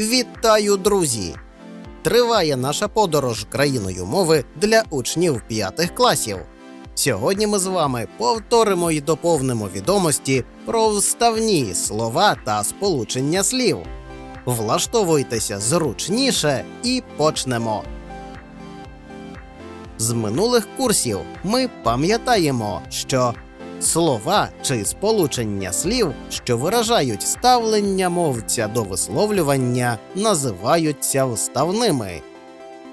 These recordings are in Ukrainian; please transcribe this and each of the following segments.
Вітаю, друзі! Триває наша подорож країною мови для учнів п'ятих класів. Сьогодні ми з вами повторимо і доповнимо відомості про вставні слова та сполучення слів. Влаштовуйтеся зручніше і почнемо. З минулих курсів ми пам'ятаємо, що слова чи сполучення слів, що виражають ставлення мовця до висловлювання, називаються вставними.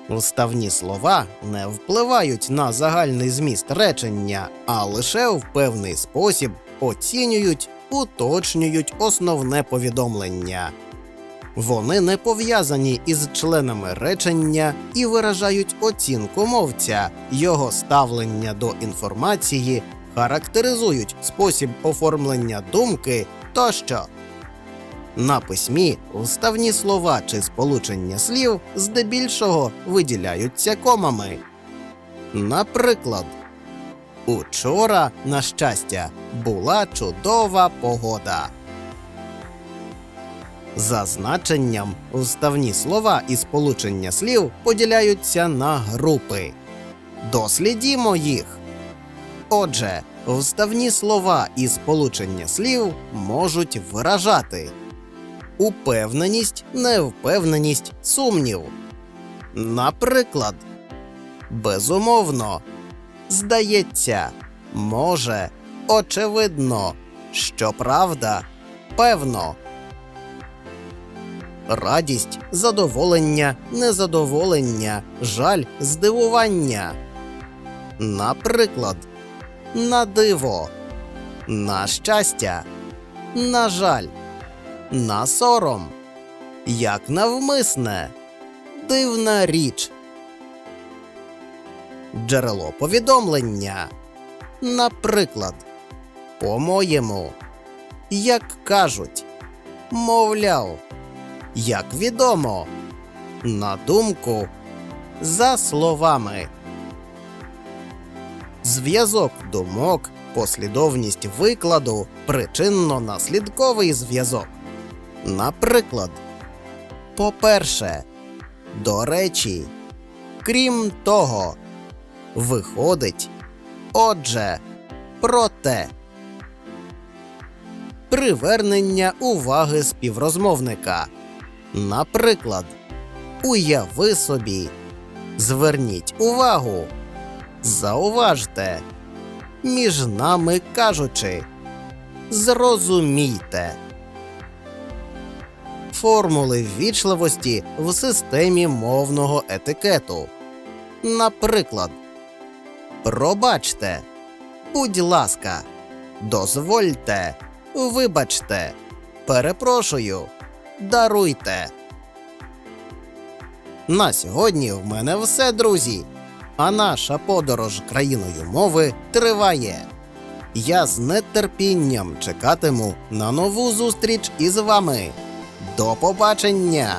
Вставні слова не впливають на загальний зміст речення, а лише в певний спосіб оцінюють, уточнюють основне повідомлення. Вони не пов'язані із членами речення і виражають оцінку мовця, його ставлення до інформації, характеризують спосіб оформлення думки тощо. На письмі вставні слова чи сполучення слів здебільшого виділяються комами. Наприклад, Учора, на щастя, була чудова погода. За значенням вставні слова і сполучення слів поділяються на групи. Дослідімо їх. Отже, вставні слова і сполучення слів можуть виражати упевненість, невпевненість, сумнів. Наприклад, безумовно, здається, може, очевидно, щоправда, певно. Радість, задоволення, незадоволення, жаль, здивування. Наприклад, на диво, на щастя, на жаль, на сором, як навмисне, дивна річ. Джерело повідомлення. Наприклад, по-моєму, як кажуть, мовляв, як відомо, на думку, за словами. Зв'язок думок, послідовність викладу, причинно-наслідковий зв'язок. Наприклад, по-перше, до речі, крім того, виходить, отже, проте. Привернення уваги співрозмовника. Наприклад, уяви собі, зверніть увагу, зауважте, між нами кажучи, зрозумійте. Формули ввічливості в системі мовного етикету. Наприклад, пробачте, будь ласка, дозвольте, вибачте, перепрошую, даруйте. На сьогодні в мене все, друзі. А наша подорож країною мови триває. Я з нетерпінням чекатиму на нову зустріч із вами. До побачення!